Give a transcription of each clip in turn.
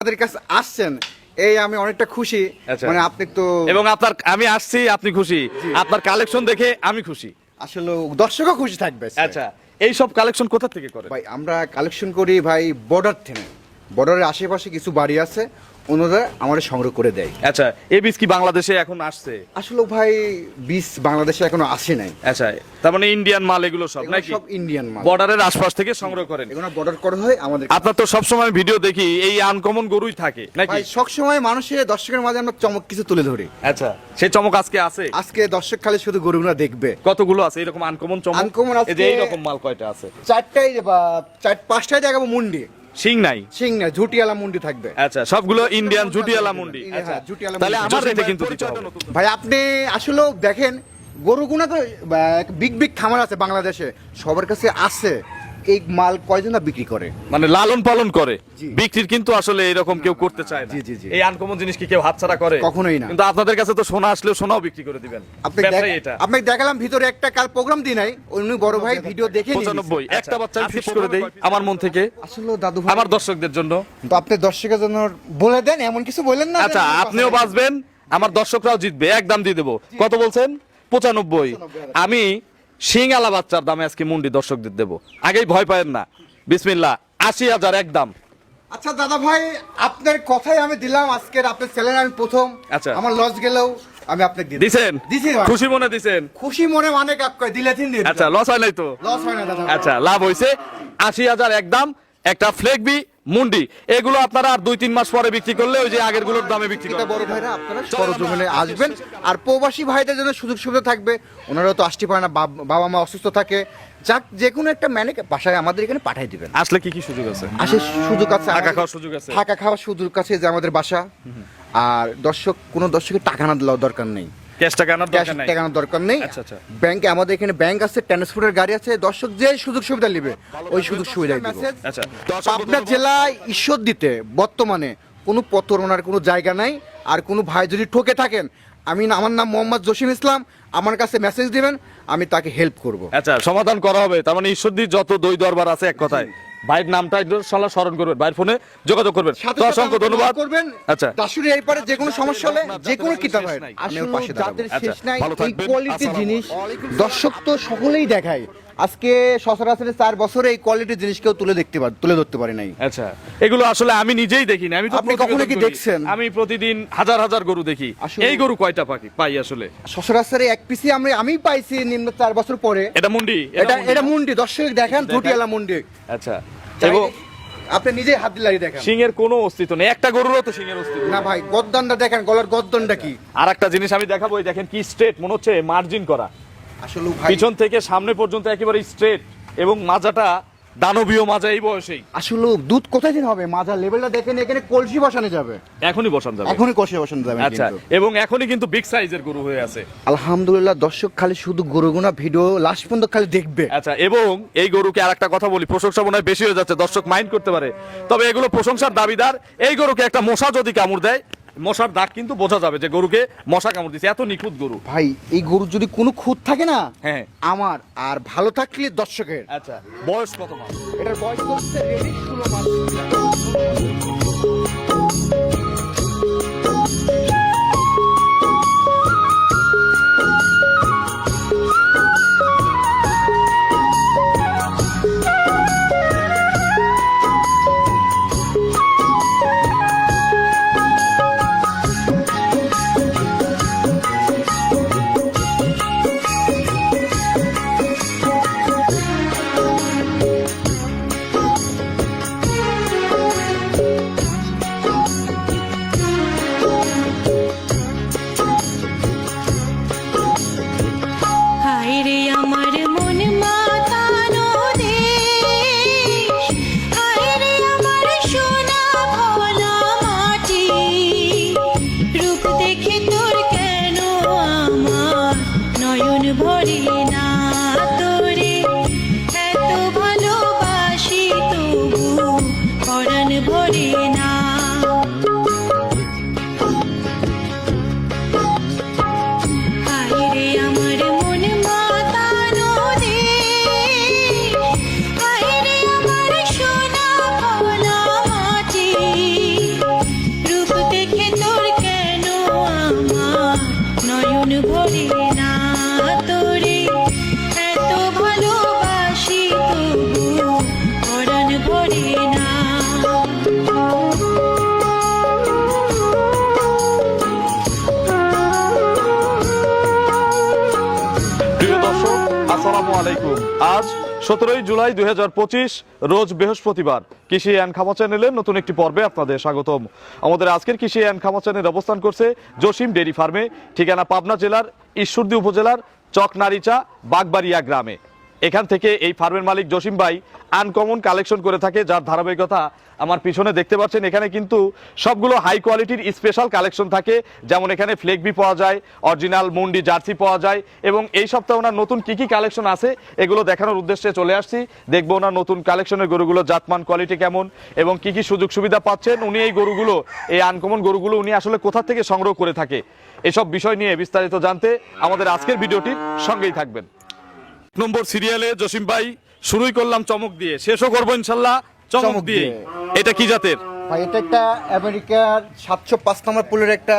আমাদের কাছে আসছেন এই আমি অনেকটা খুশি। আচ্ছা। মানে আপনি তো এবং আপনার আমি আসছি আপনি খুশি। আপনার কালেকশন দেখে আমি খুশি। আসলে দর্শকও খুশি থাকবে আচ্ছা এই সব কালেকশন কোথা থেকে করে ভাই আমরা কালেকশন করি ভাই বর্ডার থেকে বর্ডারের আশেপাশে কিছু বাড়ি আছে। ওনারা আমাদের সংগ্রহ করে দেয়। আচ্ছা এই বীজ কি বাংলাদেশে এখন আসছে? আসলে ভাই বীজ বাংলাদেশে এখনও আসে নাই। আচ্ছা তার মানে ইন্ডিয়ান মাল এগুলো সব নাকি? সব ইন্ডিয়ান মাল। বর্ডারের আশপাশ থেকে সংগ্রহ করেন। এগুলো বর্ডার করা হয় আমাদের আপনার তো সবসময় ভিডিও দেখি এই আনকমন গরুই থাকে নাকি? ভাই সবসময় মানুষের দর্শকের মাঝে আমরা চমক কিছু তুলে ধরি। আচ্ছা সেই চমক আজকে আছে? আজকে দর্শক খালি শুধু গরুগুলো দেখবে। কতগুলো আছে? এরকম আনকমন চমক? Uncommon আজকে- এই যে এইরকম মাল কয়টা আছে? চারটাই বা চার পাঁচটাই দেখাবো মুন্ডি। সিং নাই? সিং নাই ঝুটিয়ালা মুন্ডি থাকবে। আচ্ছা সবগুলো ইন্ডিয়ান ঝুটিয়ালা মুন্ডি। হ্যাঁ, আচ্ছা ঝুটিয়ালা তাহলে মুন্ডি। আমার রেটে কিন্তু দিতে হবে। ভাই আপনি আসলেও দেখেন গরুগুনা তো বিগ বিগ খামার আছে বাংলাদেশে। সবার কাছে আছে। এই মাল কয়জন না বিক্রি করে? মানে লালন পালন করে। বিক্রির কিন্তু আসলে এরকম কেউ করতে চায় না। জি, জি, জি। এই আনকমন জিনিস কি কেউ হাতছাড়া করে? কখনোই না। কিন্তু আপনাদের কাছে তো সোনা আসলেও সোনাও বিক্রি করে দিবেন। আপনি এটা। আপনাকে দেখালাম ভিতরে একটা কাল প্রোগ্রাম দিই নাই উনি বড় ভাই ভিডিও দেখে নিয়ে পঁচানব্বই। নিয়েছে। একটা বাচ্চা আমি ফিক্স করে দেই আমার মন থেকে। আসলে দাদু ভাই আমার দর্শকদের জন্য। তো আপনি দর্শকের জন্য বলে দেন এমন কিছু বললেন না আচ্ছা আপনিও বাঁচবেন আমার দর্শকরাও জিতবে একদম দিয়ে দেবো। কত বলছেন? পঁচানব্বই। আমি সিংআলা বাচ্চার দামে আজকে মুন্ডি দর্শকদের দেবো। আগেই ভয় পায়েন না। বিসমিল্লাহ আশি হাজার একদম। আচ্ছা দাদা ভাই আপনার কথাই আমি দিলাম আজকের। আপনার চ্যানেল আমি প্রথম। আচ্ছা। আমার লস গেলেও আমি আপনাকে দিয়ে দিছেন? দিছি খুশি মনে দিছেন? খুশি মনে মানে কাপ কয়? দিলে তিন দিন। আচ্ছা লস হয় নাই তো? লস হয় না দাদা আচ্ছা লাভ হয়েছে আশি হাজার একদম। একটা ফ্লেগবি মুন্ডি এগুলো আপনারা আর দুই তিন মাস পরে বিক্রি করলে ওই যে আগেরগুলোর দামে বিক্রি করবেন। বড় ভাইরা আপনারা সরজমিনে আসবেন। আর প্রবাসী ভাইদের জন্য সুযোগ সুবিধা থাকবে ওনারাও তো আসতে পারে না বাবা মা অসুস্থ থাকে। যাক যে কোনো একটা ম্যানে বাসায় আমাদের এখানে পাঠিয়ে দিবেন। আসলে কি কি সুযোগ আছে? আসে সুযোগ আছে থাকা খাওয়ার সুযোগ আছে? থাকা খাওয়ার সুযোগ আছে যে আমাদের বাসা। আর দর্শক কোনো দর্শকের টাকা না দেওয়ার দরকার নেই। ক্যাশ টাকা আনার দরকার নাই। টাকানোর দরকার নেই। আচ্ছা, আচ্ছা। ব্যাংকে আমাদের এখানে ব্যাংক আছে ট্রান্সপোর্টের গাড়ি আছে। দর্শক যে সুযোগ সুবিধা নেবে ওই সুযোগ সুবিধা আচ্ছা। পাবনা জেলায় ঈশ্বর দিতে বর্তমানে কোনো প্রতারণার কোনো জায়গা নাই আর কোনো ভাই যদি ঠকে থাকেন আমি না- আমার নাম মোহাম্মদ জসিম ইসলাম আমার কাছে মেসেজ দিবেন আমি তাকে হেল্প করব। আচ্ছা সমাধান করা হবে। তার মানে ঈশ্বরদীর যত দই দরবার আছে এক কথায়। ভাইয়ের নামটা একটু সলা স্মরণ করবেন ভাইয়ের ফোনে যোগাযোগ করবেন তো অসংখ্য ধন্যবাদ করবেন আচ্ছা দাসুরি এই পারে যে কোনো সমস্যা হলে যে কোনো কিতাব হয়। আসলে পাশে দাঁড়াবো। আচ্ছা, শেষ নাই। ভালো এই থাকবেন। কোয়ালিটির জিনিস দর্শক তো সকলেই দেখায় আজকে সচরাচর চার বছরে এই কোয়ালিটির জিনিস কেউ তুলে দেখতে পার তুলে ধরতে পারে নাই। আচ্ছা এগুলো আসলে আমি নিজেই দেখিনি আমি তো আপনি কখনো কি দেখছেন? আমি প্রতিদিন হাজার হাজার গরু দেখি। এই গরু কয়টা পাখি? পাই আসলে। সচরাচর এক পিসি আমি আমি পাইছি নিম্ন চার বছর পরে। এটা মুন্ডি? এটা এটা মুন্ডি দর্শক দেখেন ঝুটিয়ালা মুন্ডি। আচ্ছা। এবং আপনি নিজে হাত দিলারি দেখেন। সিংহের কোনো অস্তিত্ব নেই। একটা গরুরও তো সিংহের অস্তিত্ব না ভাই গদ্দনটা দেখেন গলার গদ্দনটা কি? আর একটা জিনিস আমি দেখাবো এই দেখেন কি স্ট্রেট মনে হচ্ছে মার্জিন করা। আসলে পিছন থেকে সামনে পর্যন্ত একেবারে স্ট্রেট এবং মাজাটা দানবীয় মাজা এই বয়সেই। আসলে দুধ কোথায় দিন হবে? মাজা লেভেলটা দেখেন এখানে কলসি বসানো যাবে। এখনই বসান যাবে। এখনই কলসি বসানো যাবে আচ্ছা এবং এখনই কিন্তু বিগ সাইজের গরু হয়ে আছে। আলহামদুলিল্লাহ দর্শক খালি শুধু গরু গরুগুনা ভিডিও লাস্ট পর্যন্ত খালি দেখবে। আচ্ছা এবং এই গরুকে আর একটা কথা বলি প্রশংসা মনে হয় বেশি হয়ে যাচ্ছে দর্শক মাইন্ড করতে পারে। তবে এগুলো প্রশংসার দাবিদার এই গরুকে একটা মশা যদি কামড় দেয় মশার দাগ কিন্তু বোঝা যাবে যে গরুকে মশা কামড় দিচ্ছে এত নিখুঁত গরু। ভাই এই গরু যদি কোনো খুঁত থাকে না হ্যাঁ। আমার আর ভালো থাকলে দর্শকের। আচ্ছা বয়স কত মাস? এটার বয়স হচ্ছে রেডি ষোলো মাস। আজ সতেরোই জুলাই দুই হাজার পঁচিশ, রোজ বৃহস্পতিবার। কৃষি অ্যান্ড খামা চ্যানেলের নতুন একটি পর্বে আপনাদের স্বাগতম। আমাদের আজকের কৃষি অ্যান্ড খামা চ্যানেল অবস্থান করছে জসিম ডেরি ফার্মে, ঠিকানা পাবনা জেলার ঈশ্বরদী উপজেলার চকনারিচা, বাগবাড়িয়া গ্রামে। এখান থেকে এই ফার্মের মালিক জসিম ভাই আনকমন কালেকশন করে থাকে, যার ধারাবাহিকতা আমার পিছনে দেখতে পাচ্ছেন। এখানে কিন্তু সবগুলো হাই কোয়ালিটির স্পেশাল কালেকশন থাকে, যেমন এখানে ফ্লেগবি পাওয়া যায় অরিজিনাল মুন্ডি জার্সি পাওয়া যায়, এবং এই সপ্তাহে ওনার নতুন কি কি কালেকশন আছে, এগুলো দেখানোর উদ্দেশ্যে চলে আসছি। দেখব ওনার নতুন কালেকশনের গরুগুলো জাতমান কোয়ালিটি কেমন, এবং কি কি সুযোগ সুবিধা পাচ্ছেন। উনি এই গরুগুলো, এই আনকমন গরুগুলো উনি আসলে কোথা থেকে সংগ্রহ করে থাকে, এসব বিষয় নিয়ে বিস্তারিত জানতে আমাদের আজকের ভিডিওটির সঙ্গেই থাকবেন। নম্বর সিরিয়ালে জসিম ভাই শুরুই করলাম চমক দিয়ে শেষও করব ইনশাল্লাহ চমক দিয়ে। এটা কি জাতের? ভাই এটা একটা আমেরিকার সাতশো পাঁচ নম্বর পুলের একটা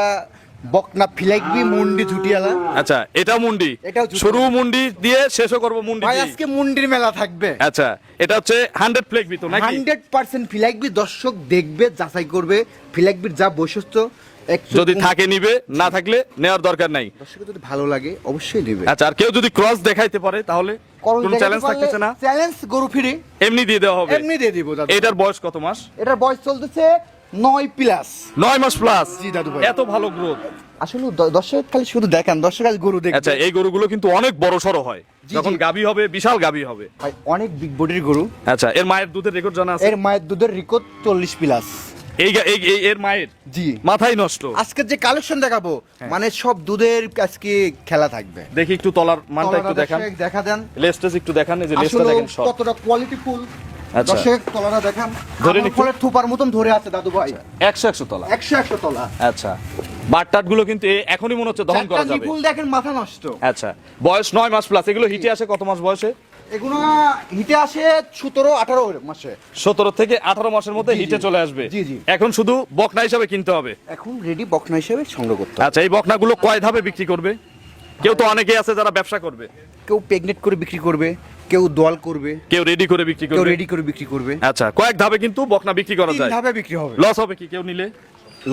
বকনা ফিলাইকবি মুন্ডি ঝুটিয়ালা। আচ্ছা এটাও মুন্ডি? জুতো। শুরু মুন্ডি দিয়ে শেষও করব মুন্ডি ভাই আজকে মুন্ডির মেলা থাকবে। আচ্ছা এটা হচ্ছে হান্ড্রেড ফ্লেক বিতো নাকি? হান্ড্রেড পার্সেন্ট ফিলাইকবি দর্শক দেখবে যাচাই করবে। ফিলাইকবির যা বৈশিষ্ট্য যদি থাকে নিবে না থাকলে নেওয়ার দরকার নাই। যদি ভালো লাগে অবশ্যই নেবে। আচ্ছা আর কেউ যদি ক্রস দেখাইতে পারে তাহলে কোনো চ্যালেঞ্জ থাকতেছে না। চ্যালেঞ্জ গরু ফিরি। এমনি দিয়ে দেওয়া হবে। এমনি দিয়ে দিব দাদু। এটার বয়স কত মাস? এটার বয়স চলতেছে নয় প্লাস নয় মাস প্লাস জি, দাদু ভাই। এত ভালো গ্রোথ আসলে দর্শক খালি শুধু দেখেন দর্শক গরু আচ্ছা এই গরুগুলো কিন্তু অনেক বড় সড়ো হয়। যখন। গাবি হবে বিশাল গাবি হবে। ভাই অনেক বিগ বডির গরু। আচ্ছা এর মায়ের দুধের রেকর্ড জানা আছে? এর মায়ের দুধের রেকর্ড চল্লিশ প্লাস এই এই এই- এর মায়ের? জি। মাথায় নষ্ট। আজকে যে কালেকশন দেখাবো হ্যাঁ। মানে সব দুধের আজকে খেলা থাকবে। দেখি একটু তলার মানটা একটু দেখান। দেখা দেন। লেস্টেজ একটু দেখান এই যে লেস্টটা দেখেন শর্ট কতটা কোয়ালিটি ফুল। আচ্ছা। দর্শক তলাটা দেখান। ধরে আমার থোপার মতন ধরে আছে দাদু ভাই। একশো একশো তলা। একশো একশো তলা। আচ্ছা। বাটটাটগুলো কিন্তু এখনই মনে হচ্ছে দহন করা যাবে। নিপুল দেখেন মাথা নষ্ট। আচ্ছা। বয়স নয় মাস প্লাস এগুলো হিটে আসে কত মাস বয়সে? এগুলো হিটে আসে সতেরো আঠারো মাসে। সতেরো থেকে আঠারো মাসের মধ্যে। হিটে চলে আসবে। জি, জি। এখন শুধু বকনা হিসাবে কিনতে হবে। এখন রেডি বকনা হিসেবে সংগ্রহ করতে হবে। আচ্ছা এই বকনাগুলো কয় ধাপে বিক্রি করবে? কেউ তো অনেকেই আছে যারা ব্যবসা করবে। কেউ প্রেগনেন্ট করে বিক্রি করবে কেউ দোয়াল করবে কেউ রেডি করে বিক্রি কেউ করবে। রেডি করে বিক্রি করবে। আচ্ছা কয়েক ধাপে কিন্তু বকনা বিক্রি করা তিন যায়। ধাপে বিক্রি হবে। লস হবে কি? কেউ নিলে?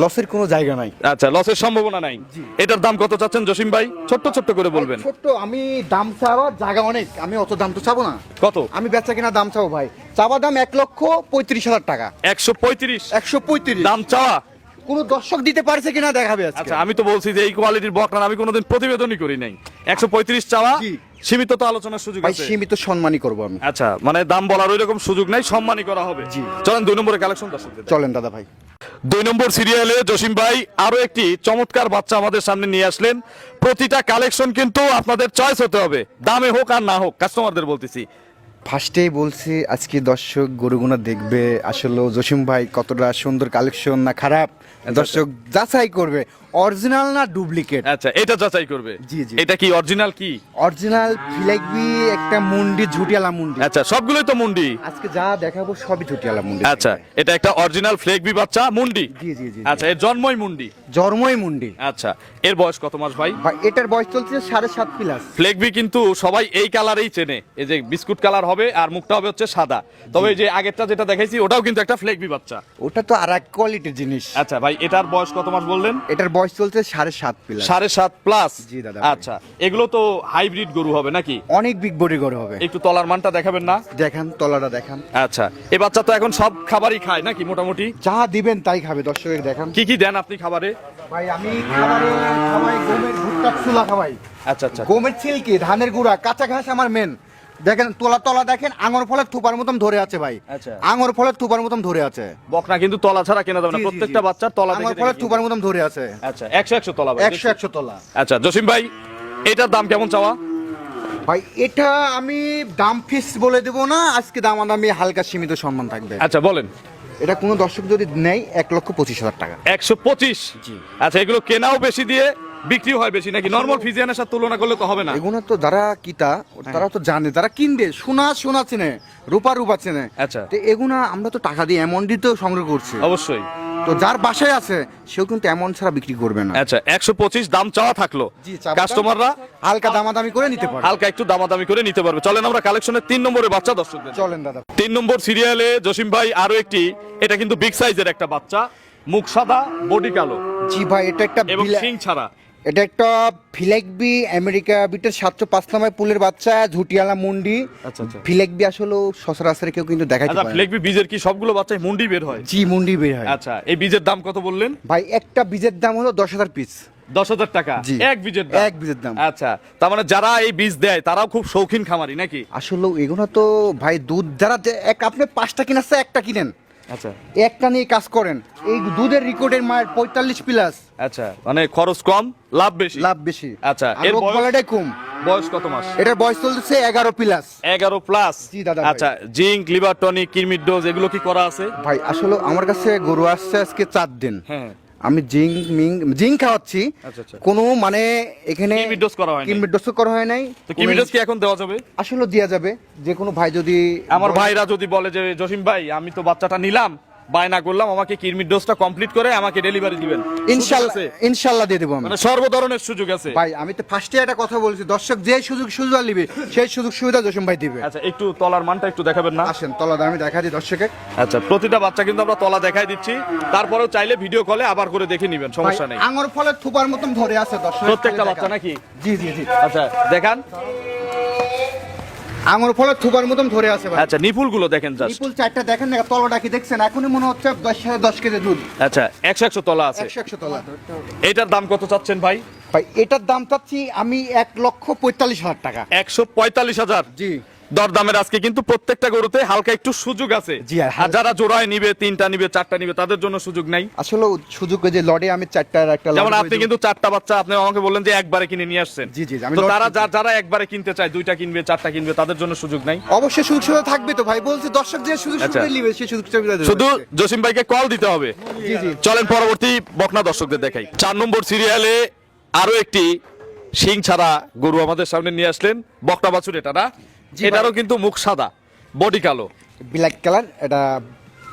লসের কোনো জায়গা নাই। আচ্ছা লসের সম্ভাবনা নাই। এটার দাম কত চাচ্ছেন জসিম ভাই? ছোট্ট ছোট্ট করে বলবেন। ছোট্ট আমি দাম চাওয়ার জায়গা অনেক আমি অত দাম তো চাবো না। কত? আমি বেচা কিনা দাম চাবো ভাই। চাওয়া দাম এক লক্ষ পঁয়ত্রিশ হাজার টাকা। একশো পঁয়ত্রিশ? একশো পঁয়ত্রিশ। দাম চাওয়া? কোন দর্শক দিতে পারছে কিনা দেখাবে আচ্ছা আমি তো বলছি যে এই কোয়ালিটির বকনা আমি কোনোদিন প্রতিবেদনই করি নাই। একশো পঁয়ত্রিশ চাওয়া সীমিত তো আলোচনার সুযোগ ভাই আছে। সীমিত সম্মানই করব আমি। আচ্ছা মানে দাম বলার ওই রকম সুযোগ নাই সম্মানই করা হবে। জি। চলেন দুই নম্বরে কালেকশন চলেন দাদা ভাই। দুই নম্বর সিরিয়ালে জসিম ভাই আরও একটি চমৎকার বাচ্চা আমাদের সামনে নিয়ে আসলেন। প্রতিটা কালেকশন কিন্তু আপনাদের চয়েস হতে হবে, দামে হোক আর না হোক কাস্টমারদের বলতেছি। ফার্স্টেই বলছি, আজকে দর্শক গরুগুনা দেখবে আসলে জসিম ভাই কতটা সুন্দর কালেকশন, না খারাপ? দর্শক যাচাই করবে। অরিজিনাল না ডুপ্লিকেট আচ্ছা এটা যাচাই করবে। জি, জি। এটা কি অরিজিনাল কি? অরিজিনাল ফিলাইকবি একটা মুন্ডি ঝুটিয়ালা মুন্ডি। আচ্ছা সবগুলোই তো মুন্ডি। আজকে যা দেখাবো সবই ঝুটিয়ালা মুন্ডি। আচ্ছা এটা একটা অরিজিনাল ফ্লেগবি বাচ্চা মুন্ডি? জি, জি, জি। আচ্ছা এর জন্মই মুন্ডি? জন্মই মুন্ডি। আচ্ছা এর বয়স কত মাস ভাই? ভাই এটার বয়স চলছে সাড়ে সাত প্লাস ফ্লেগবি কিন্তু সবাই এই কালারেই চেনে। এই যে বিস্কুট কালার হবে আর মুখটা হবে হচ্ছে সাদা। তবে এই যে আগেরটা যেটা দেখাইছি ওটাও কিন্তু একটা ফ্লেগবি বাচ্চা। ওটা তো আর এক কোয়ালিটির জিনিস। আচ্ছা ভাই এটার বয়স কত মাস বললেন? এটার বয়স চলছে সাড়ে সাত প্লাস সাড়ে সাত প্লাস জি, দাদা আচ্ছা এগুলো তো হাইব্রিড গরু হবে নাকি? অনেক বিগ বডি গরু হবে। একটু তলার মানটা দেখাবেন না? দেখান তলাটা দেখান। আচ্ছা এ বাচ্চা তো এখন সব খাবারই খায় নাকি মোটামুটি? যা দিবেন তাই খাবে দর্শকের দেখান। কি কি দেন আপনি খাবারে? ভাই আমি খাবারে খাওয়াই গমের ভুট্টা চুলা খাওয়াই। আচ্ছা আচ্ছা। গমের ছিলকি ধানের গুঁড়া কাঁচা ঘাস আমার মেন দেখেন তোলা তলা দেখেন আঙর ফলের থুপার মতন ধরে আছে ভাই। আচ্ছা। আঙর ফলের থুপার মতন ধরে আছে। বকনা কিন্তু তলা ছাড়া কেনা যাবে না। প্রত্যেকটা। বাচ্চার তলা আঙর ফলের থুপার মতন ধরে আছে। আচ্ছা একশো একশো তলা ভাই, একশো দেখি। একশো তোলা। আচ্ছা জসিম ভাই এটার দাম কেমন চাওয়া? ভাই এটা আমি দাম ফিক্স বলে দেবো না আজকে দাম আমি হালকা সীমিত সম্মান থাকবে। আচ্ছা বলেন। এটা কোনো দর্শক যদি নেয় এক লক্ষ পঁচিশ হাজার টাকা। একশো পঁচিশ? জি। আচ্ছা এগুলো কেনাও বেশি দিয়ে বিক্রিও হয় বেশি নাকি নর্মাল ফিজিয়ানের সাথে তুলনা করলে তো হবে না? এগুলো তো যারা কিতা তারা তো জানে যারা কিনবে সোনা সোনা চেনে রূপা রূপা চেনে। আচ্ছা। তো এগুনা আমরা তো টাকা দিয়ে এমন তো সংগ্রহ করছি। অবশ্যই। তো যার বাসায় আছে সেও কিন্তু এমন ছাড়া বিক্রি করবে না। আচ্ছা একশো পঁচিশ দাম চাওয়া থাকল। কাস্টমাররা হালকা দামাদামি করে নিতে পারে হালকা একটু দামাদামি করে নিতে পারবে। চলেন আমরা কালেকশনের তিন নম্বরে বাচ্চা দর্শকদের চলেন দাদা। তিন নম্বর সিরিয়ালে জসিম ভাই আরও একটি এটা কিন্তু বিগ সাইজের একটা বাচ্চা মুখ সাদা বডি কালো। জি ভাই এটা একটা এবং সিং ছাড়া। এটা একটা ফিলেকবি আমেরিকা বিটের সাতশো পাঁচ নামায় পুলের বাচ্চা ঝুটিয়ালা মুন্ডি। আচ্ছা, আচ্ছা। ফিলেকবি আসলে সচরাচর কেউ কিন্তু দেখাইতে আচ্ছা পারে না। ফ্লেগবি বীজের কি সবগুলো বাচ্চায় মুন্ডি বের হয়? জি মুন্ডি বের হয়। আচ্ছা এই বীজের দাম কত বললেন? ভাই একটা বীজের দাম হলো দশ হাজার পিস দশ হাজার টাকা। এক বীজের দাম? এক বীজের দাম। আচ্ছা তার মানে যারা এই বীজ দেয় তারাও খুব শৌখিন খামারি নাকি? আসলে এগুলো তো ভাই দুধ যারা এক আপনি পাঁচটা কিনাচ্ছে একটা কিনেন। আচ্ছা। একটা নিয়ে কাজ করেন। এই দুধের রেকর্ডের মায়ের পঁয়তাল্লিশ প্লাস আচ্ছা মানে খরচ কম লাভ বেশি। লাভ বেশি। আচ্ছা, এর? বলাটাই কম। বয়স কত মাস? এটার বয়স চলছে এগারো প্লাস এগারো প্লাস জি, দাদা আচ্ছা জিঙ্ক লিভার টনিক কিরমির ডোজ এগুলো কি করা আছে? ভাই আসলে আমার কাছে গরু আসছে আজকে চার দিন। হ্যাঁ। আমি জিং মিং জিঙ্ক খাওয়াচ্ছি। আচ্ছা, আচ্ছা। কোনো মানে এখানে ডোজ করা হয়নি? কিমি ডোজ করা হয় নাই। তো কিমি ডোজ কি এখন দেওয়া যাবে? আসলে দেওয়া যাবে। যে কোনো ভাই যদি আমার ভাইরা যদি বলে যে জসিম ভাই আমি তো বাচ্চাটা নিলাম। বায়না করলাম আমাকে কিরমির ডোজটা কমপ্লিট করে আমাকে ডেলিভারি দিবেন। ইনশাল্লাহ সুযোগ আছে? ইনশাল্লাহ দিয়ে দেবো আমি। মানে সর্ব ধরনের সুযোগ আছে। ভাই আমি তো ফার্স্টে একটা কথা বলছি দর্শক যে সুযোগ সুবিধা নিবে সেই সুযোগ সুবিধা জসিম ভাই দিবে। আচ্ছা একটু তলার মানটা একটু দেখাবেন না? আসেন তলা আমি দেখা দিই দর্শকে। আচ্ছা প্রতিটা বাচ্চা কিন্তু আমরা তলা দেখাই দিচ্ছি। তারপরেও চাইলে ভিডিও কলে আবার করে দেখে নিবেন সমস্যা নেই। আঙুর ফলে থুপার মতন ধরে আছে দর্শক প্রত্যেকটা বাচ্চা নাকি? জি জি জি। আচ্ছা দেখান। আঙুর ফলে থুবার মতন ধরে আছে ভাই। আচ্ছা নিপুলগুলো দেখেন জাস্ট নিপুল চারটা দেখেন না তলাটা কি দেখছেন? এখনই মনে হচ্ছে দশ সাড়ে দশ কেজি দুধ। আচ্ছা একশো একশো তলা আছে। একশো একশো তলা। এটার দাম কত চাচ্ছেন ভাই? ভাই এটার দাম চাচ্ছি আমি এক লক্ষ পঁয়তাল্লিশ হাজার টাকা। একশো পঁয়তাল্লিশ হাজার? জি। দরদামের আজকে কিন্তু প্রত্যেকটা গরুতে হালকা একটু সুযোগ আছে। জি, আর যারা জোড়ায় নিবে তিনটা নিবে চারটা নিবে তাদের জন্য সুযোগ নাই। আসলে সুযোগ যে লড়ে আমি চারটার একটা যেমন আপনি কিন্তু চারটা বাচ্চা আপনি আমাকে বললেন যে একবারে কিনে নিয়ে আসছেন। জি, জি, আমি তারা যারা একবারে কিনতে চায় দুইটা কিনবে চারটা কিনবে তাদের জন্য সুযোগ নাই। অবশ্যই সুযোগ সুবিধা থাকবে তো ভাই বলছি দর্শক যে সুযোগ আচ্ছা। সুবিধা নিবে সেই সুযোগ সুবিধা দেবে। শুধু জসিম ভাইকে কল দিতে হবে। জি জি। চলেন পরবর্তী বকনা দর্শকদের দেখাই। চার নম্বর সিরিয়ালে আরও একটি সিং ছাড়া গরু আমাদের সামনে নিয়ে আসলেন বকনা বাছুর এটা না? এটারও কিন্তু মুখ সাদা বডি কালো। ব্ল্যাক কালার এটা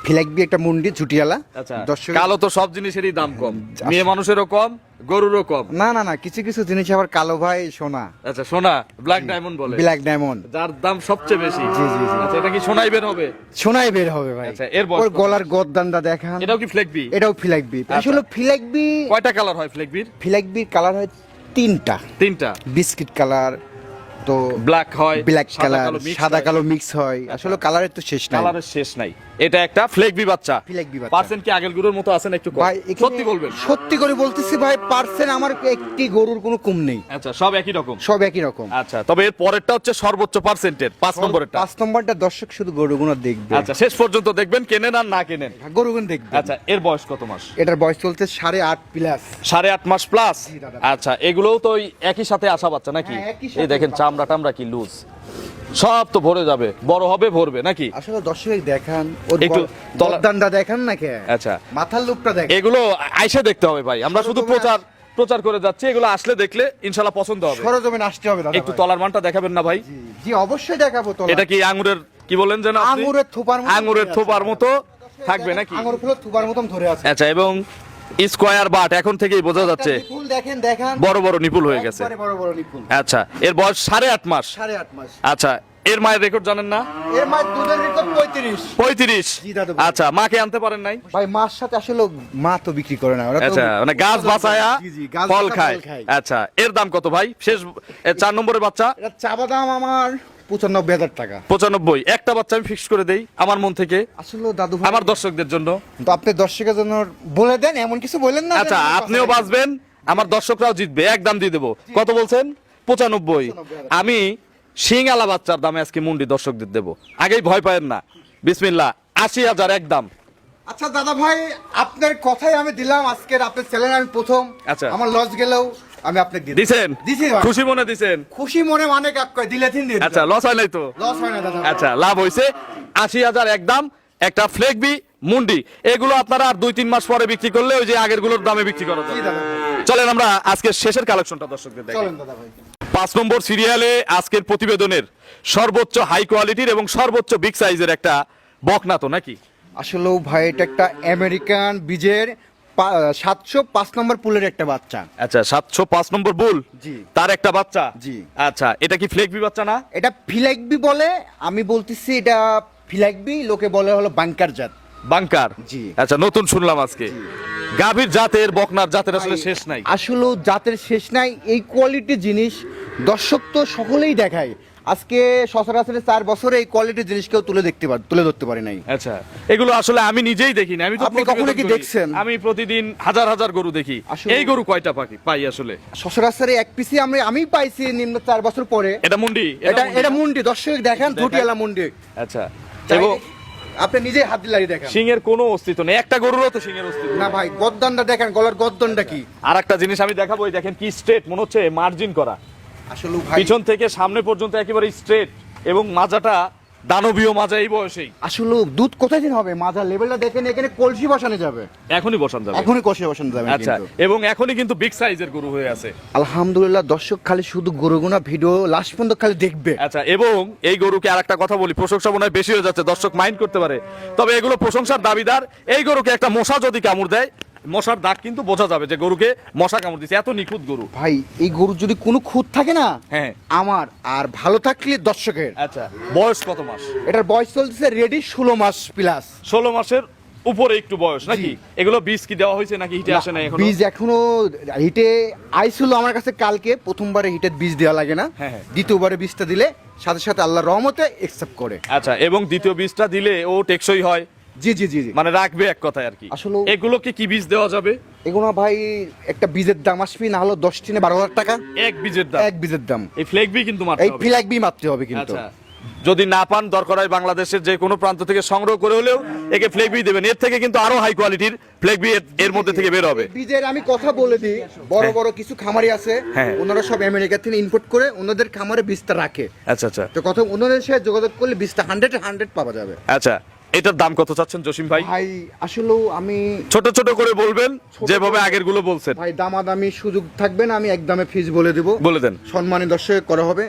ফিলাকবি একটা মুন্ডি ঝুটিয়ালা। আচ্ছা দর্শক কালো তো সব জিনিসেরই দাম কম। মেয়ে মানুষেরও কম গরুরও কম। না না না কিছু কিছু জিনিস আবার কালো ভাই সোনা। আচ্ছা সোনা ব্ল্যাক ডায়মন্ড বলে। ব্ল্যাক ডায়মন্ড যার দাম সবচেয়ে বেশি। জি, জি, জি। আচ্ছা এটা কি সোনাই বের হবে? সোনাই বের হবে ভাই। আচ্ছা, এর ওর গলার গদ্দানটা দেখান। এটাও কি ফ্লেকবি এটাও ফিলাকবি আসলে ফিলাকবি কয়টা কালার হয় ফ্লেকবির ফিলাকবির কালার হয় তিনটা। তিনটা। বিস্কিট কালার তো ব্ল্যাক হয় ব্ল্যাক কালার সাদা কালো মিক্স হয়। আসলে কালারের তো শেষ নাই। কালারের শেষ নাই। এটা একটা ফ্লেকবি বাচ্চা। ফ্লেকবি বাচ্চা। পার্সেন্ট কি আগেরগুলোর মতো আছেন একটু ভাই সত্যি বলবেন। সত্যি করে বলতেছি ভাই পার্সেন্ট আমার একটি গরুর কোনো কম নেই। আচ্ছা সব একই রকম? সব একই রকম। আচ্ছা তবে এর পরেরটা হচ্ছে সর্বোচ্চ পার্সেন্টের পাঁচ নম্বরেরটা। পাঁচ নম্বরটা দর্শক শুধু গরুগুলো দেখবে। আচ্ছা শেষ পর্যন্ত দেখবেন কেনেন আর না কেনেন। গরুগুলো দেখবে। আচ্ছা এর বয়স কত মাস? এটার বয়স চলছে সাড়ে আট প্লাস সাড়ে আট মাস প্লাস আচ্ছা এগুলোও তো ওই একই সাথে আসা বাচ্চা নাকি? হ্যাঁ, এই দেখেন চামড়া টামড়া কি লুজ সব তো ভরে যাবে। বড় হবে ভরবে নাকি? আসলে দর্শক দেখান একটু তলা- গর্দানটা দেখান না কে? আচ্ছা। মাথার লুকটা দেখেন। এগুলো আইসে দেখতে হবে ভাই। আমরা শুধু প্রচার প্রচার করে যাচ্ছি। এগুলো আসলে দেখলে ইনশাল্লাহ পছন্দ হবে। সরজমিন আসতে হবে দাদা একটু তলার মানটা দেখাবেন না ভাই? জি, জি অবশ্যই দেখাবো তো এটা কি আঙ্গুরের কি বলেন যেন আপনি? আঙুরের থোপার মতো আঙ্গুরের থোপার মতো থাকবে নাকি? আঙুর ফুল থোপার মতো ধরে আছে। আচ্ছা এবং স্কোয়ার বাট এখন থেকেই বোঝা যাচ্ছে নিপুল দেখেন দেখান। বড় বড় নিপুল হয়ে গেছে। বড় বড় নিপুল আচ্ছা এর বয়স সাড়ে আট মাস। সাড়ে আট মাস। আচ্ছা এর মায়ের রেকর্ড জানেন না? এর মায়ের দুধের রেকর্ড পঁয়ত্রিশ। পঁয়ত্রিশ। জি, দাদু ভাই। আচ্ছা মাকে আনতে পারেন নাই? ভাই মার সাথে আসলে মা তো বিক্রি করে না ওরা তো আচ্ছা মানে গাছ বাঁচায়া ফল খায়। আচ্ছা এর দাম কত ভাই? শেষ চার নম্বরের বাচ্চা? এটা চাবা দাম আমার। পঁচানব্বই হাজার টাকা। পঁচানব্বই। একটা বাচ্চা আমি ফিক্স করে দেই আমার মন থেকে। আসলে দাদু আমার দর্শকদের জন্য। তো আপনি দর্শকের জন্য বলে দেন এমন কিছু বললেন না আচ্ছা আপনিও বাঁচবেন আমার দর্শকরাও জিতবে এক দাম দিয়ে দেবো। কত বলছেন? পঁচানব্বই। আমি সিং আলা বাচ্চার দামে আজকে মুন্ডি দর্শকদের দেবো। আগেই ভয় পায়েন না। বিসমিল্লা আশি হাজার এক দাম। আচ্ছা দাদা ভাই আপনার কথাই আমি দিলাম আজকের আপনার চ্যানেল আমি প্রথম। আচ্ছা। আমার লস গেলেও আমি আপনাকে দিছেন। খুশি মনে দিছেন? খুশি মনে মানে কাক কয় দিলে তিন দিন। আচ্ছা লস হয় নাই তো? লস হয় না দাদা। আচ্ছা লাভ হয়েছে আশি হাজার এক দাম একটা ফ্লেগবি মুন্ডি। এগুলো আপনারা আর দুই তিন মাস পরে বিক্রি করলে ওই যে আগেরগুলোর দামে বিক্রি করা যাবে। চলেন আমরা আজকের শেষের কালেকশনটা দর্শকদের দেখাই। চলেন দাদা ভাই। পাঁচ নম্বর সিরিয়ালে আজকের প্রতিবেদনের সর্বোচ্চ হাই কোয়ালিটির এবং সর্বোচ্চ বিগ সাইজের একটা বকনা তো নাকি? আসলেও ভাই এটা একটা আমেরিকান বীজের সাতশো পাঁচ নম্বর পুলের একটা বাচ্চা। আচ্ছা সাতশো পাঁচ নম্বর বুল জি। তার একটা বাচ্চা? জি। আচ্ছা এটা কি ফ্লেকবি বাচ্চা না? এটা ফিলাইকবি বলে আমি বলতেছি এটা ফিলাইকবি লোকে বলে হলো বাংকার জাত। বাংকার? জি। আচ্ছা নতুন শুনলাম আজকে। গাভীর জাতের বকনার জাতের আসলে শেষ নাই। আসলে জাতের শেষ নাই। এই কোয়ালিটি জিনিস দর্শক তো সকলেই দেখায়। আজকে সচরাচর চার বছরে এই কোয়ালিটির জিনিস কেউ তুলে দেখতে পার তুলে ধরতে পারে নাই। আচ্ছা এগুলো আসলে আমি নিজেই দেখি না আমি আপনি কখনো কি দেখছেন? আমি প্রতিদিন হাজার হাজার গরু দেখি। এই গরু কয়টা পাখি? পাই আসলে। সচরাচরে এক পিসি আমি আমি পাইছি নিম্ন চার বছর পরে। এটা মুন্ডি? এটা এটা মুন্ডি দর্শক দেখেন ঝুটিয়ালা মুন্ডি। আচ্ছা। এবং আপনি নিজে হাত দিলারি দেখেন। সিংহের কোনো অস্তিত্ব নেই। একটা গরুরও তো সিংহের অস্তিত্ব না ভাই গদ্দনটা দেখেন গলার গদ্দনটা কি? আর একটা জিনিস আমি দেখাবো এই দেখেন কি স্ট্রেট মনে হচ্ছে মার্জিন করা। আসলে পিছন থেকে সামনে পর্যন্ত একেবারে স্ট্রেট এবং মাজাটা দানবীয় মাজা এই বয়সেই। আসলে দুধ কোথায় দিন হবে? মাজা লেভেলটা দেখেন এখানে কলসি বসানো যাবে। এখনই বসান যাবে। এখনই কলসি বসানো যাবে আচ্ছা এবং এখনই কিন্তু বিগ সাইজের গরু হয়ে আছে। আলহামদুলিল্লাহ দর্শক খালি শুধু গরুগুনা ভিডিও লাস্ট পর্যন্ত খালি দেখবে। আচ্ছা এবং এই গরুকে আর একটা কথা বলি প্রশংসা মনে হয় বেশি হয়ে যাচ্ছে দর্শক মাইন্ড করতে পারে। তবে এগুলো প্রশংসার দাবিদার এই গরুকে একটা মশা যদি কামড় দেয় মশার দাগ কিন্তু বোঝা যাবে যে গরুকে মশা কামড় দিচ্ছে এত নিখুঁত গরু। ভাই এই গরু যদি কোনো খুঁত থাকে না হ্যাঁ। আমার আর ভালো থাকলে দর্শকের। আচ্ছা বয়স কত মাস? এটার বয়স চলতেছে রেডি ষোলো মাস প্লাস ষোলো মাসের উপরে একটু বয়স নাকি? এগুলো বীজ কি দেওয়া হয়েছে নাকি হিটে আসে না এখন? বীজ এখনও হিটে আইছিল আমার কাছে কালকে প্রথমবারে হিটের বীজ দেওয়া লাগে না। হ্যাঁ, হ্যাঁ। দ্বিতীয়বারে বীজটা দিলে সাথে সাথে আল্লাহ রহমতে একসেপ্ট করে। আচ্ছা এবং দ্বিতীয় বীজটা দিলে ও টেকসই হয়। জি জি জি মানে রাখবে এক কথায় আর কি। আসলেও- এগুলোকে কি বীজ দেওয়া যাবে? এগুলো ভাই একটা বীজের দাম আসবি না হলো দশ টিনে বারো হাজার টাকা। এক বীজের দাম? এক বীজের দাম। এই বি কিন্তু এই বি মারতে হবে কিন্তু। আচ্ছা। যদি না পান দরকার হয় বাংলাদেশের যে কোনো প্রান্ত থেকে সংগ্রহ করে হলেও একে ফ্লেক বি দেবেন। এর থেকে কিন্তু আরও হাই কোয়ালিটির ফ্লেক বি এর মধ্যে থেকে বের হবে। বীজের আমি কথা বলে দিই বড় বড় কিছু খামারি আছে হ্যাঁ। ওনারা সব আমেরিকা থেকে ইম্পোর্ট করে ওনাদের খামারে বীজটা রাখে। আচ্ছা আচ্ছা। তো কথা ওনাদের সাথে যোগাযোগ করলে বীজটা হান্ড্রেড হান্ড্রেড পাওয়া যাবে। আচ্ছা। এটার দাম কত চাচ্ছেন জসিম ভাই? ভাই আসলেও আমি ছোট ছোট করে বলবেন যেভাবে আগেরগুলো বলছেন। ভাই দামাদামি সুযোগ থাকবে না আমি একদমে ফিজ বলে দেবো। বলে দেন। সম্মানী দর্শক করা হবে।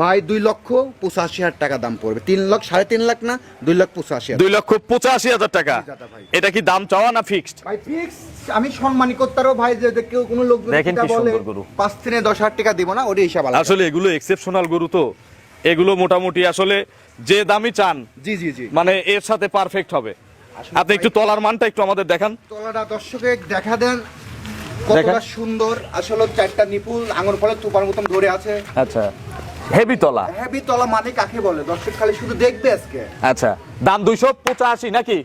ভাই দুই লক্ষ পঁচাশি হাজার টাকা দাম পড়বে। তিন লক্ষ সাড়ে তিন লাখ না দুই লক্ষ পঁচাশি দুই লক্ষ পঁচাশি হাজার টাকা। ভাই। এটা কি দাম চাওয়া না ফিক্সড ভাই ফিক্স আমি সম্মানী করতারও ভাই যে কেউ কোনো লোক যদি দেখেন এটা কি বলে সুন্দর গরু। পাঁচ তিনে দশ হাজার টাকা দিব না ওটা হিসাব আলাদা। আসলে এগুলো এক্সেপশনাল গরু তো। এগুলো মোটামুটি আসলে যে দামি চান জি জি জি। মানে এর সাথে পারফেক্ট হবে। আপনি একটু তলার মানটা একটু আমাদের দেখান। তলাটা দর্শকে দেখা দেন কতটা সুন্দর। আসলে চারটা নিপুল আঙুর ফলে তুপার মতন ধরে আছে। আচ্ছা। হেভি তলা। হেভি তলা মানে কাকে বলে? দর্শক খালি শুধু দেখবে আজকে। আচ্ছা দাম দুইশো পঁচাশি নাকি?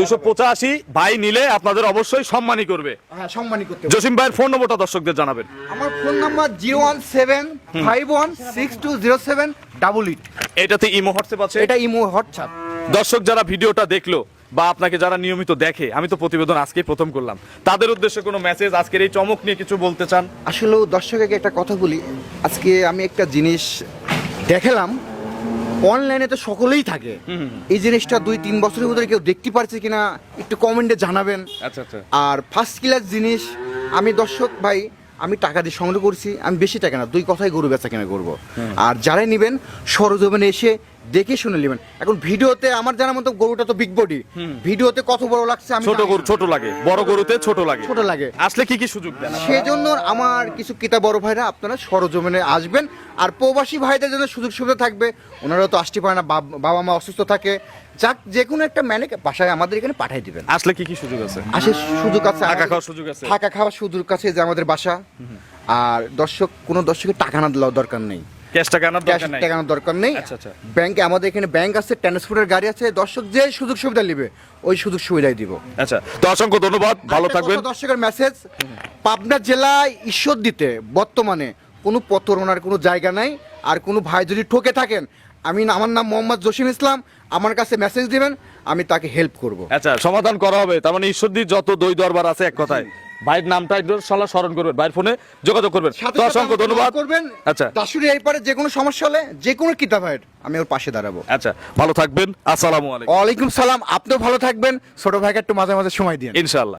দুইশো পঁচাশি ভাই নিলে আপনাদের অবশ্যই সম্মানই করবে। হ্যাঁ সম্মানী করতে জসিম ভাইয়ের ফোন নম্বরটা দর্শকদের জানাবেন। আমার phone number zero one seven five one six two zero seven double eight এটাতে ইমো হোয়াটসঅ্যাপ আছে। এটা ইমো হোয়াটসঅ্যাপ। দর্শক যারা ভিডিওটা দেখল বা আপনাকে যারা নিয়মিত দেখে আমি তো প্রতিবেদন আজকেই প্রথম করলাম। তাদের উদ্দেশ্যে কোনো মেসেজ আজকের এই চমক নিয়ে কিছু বলতে চান? আসলে দর্শককে একটা কথা বলি। আজকে আমি একটা জিনিস দেখালাম। অনলাইনে তো সকলেই থাকে। এই জিনিসটা দুই তিন বছরের ভিতরে কেউ দেখতে পারছে কিনা একটু কমেন্টে জানাবেন। আচ্ছা আচ্ছা। আর ফার্স্ট ক্লাস জিনিস আমি দর্শক ভাই আমি টাকা দিয়ে সংগ্রহ করছি। আমি বেশি টাকা না দুই কথাই গরু বেচা কেনা করব। আর যারাই নেবেন সরজমিনে এসে দেখে শুনে নেবেন। এখন ভিডিওতে আমার জানার মতো গরুটা তো বিগ বডি ভিডিওতে কত বড় লাগছে আমি ছোট গরু ছোট লাগে। বড় গরুতে ছোট লাগে। ছোট লাগে। আসলে কি কি সুযোগ দেন সেজন্য আমার কিছু কিতা বড় ভাইরা আপনারা সরজমিনে আসবেন। আর প্রবাসী ভাইদের জন্য সুযোগ সুবিধা থাকবে। ওনারা তো আসতে পারে না বাব- বাবা মা অসুস্থ থাকে। যাক যে কোনো একটা ম্যানে বাসায় আমাদের এখানে পাঠিয়ে দিবেন। আসলে কি কি সুযোগ আছে? আসে সুযোগ আছে টাকা খাওয়ার সুযোগ আছে? থাকা খাওয়ার সুযোগ কাছে যে আমাদের বাসা। আর দর্শক কোনো দর্শকের টাকা না দেওয়ার দরকার নেই। ক্যাশ টাকা আনার দরকার নাই? টাকা দরকার নেই। আচ্ছা, আচ্ছা। ব্যাংকে আমাদের এখানে ব্যাংক আছে ট্রান্সপোর্টের গাড়ি আছে দর্শক যে সুযোগ সুবিধা নেবে ওই সুযোগ সুবিধাই দিব। আচ্ছা তো অসংখ্য ধন্যবাদ ভালো থাকবেন। দর্শকের মেসেজ পাবনা জেলায় ঈশ্বর দিতে বর্তমানে কোনো প্রতারণার কোনো জায়গা নাই আর কোনো ভাই যদি ঠকে থাকেন আমি আমার নাম মোহাম্মদ জসিম ইসলাম আমার কাছে মেসেজ দিবেন আমি তাকে হেল্প করব। আচ্ছা সমাধান করা হবে তার মানে ঈশ্বরদীর যত দই দরবার আছে এক কথায়। ভাইয়ের নামটা একটু সলা স্মরণ করবেন ভাইয়ের ফোনে যোগাযোগ করবেন। তো অসংখ্য ধন্যবাদ। করবেন। আচ্ছা। দাসুরি এই পারে যে কোনো সমস্যা হলে যে কোনো কিতাব ভাইয়ের আমি ওর পাশে দাঁড়াবো। আচ্ছা ভালো থাকবেন। আসসালামু আলাইকুম। ওয়ালাইকুম সালাম আপনিও ভালো থাকবেন। ছোট ভাইকে একটু মাঝে মাঝে সময় দিন ইনশাআল্লাহ।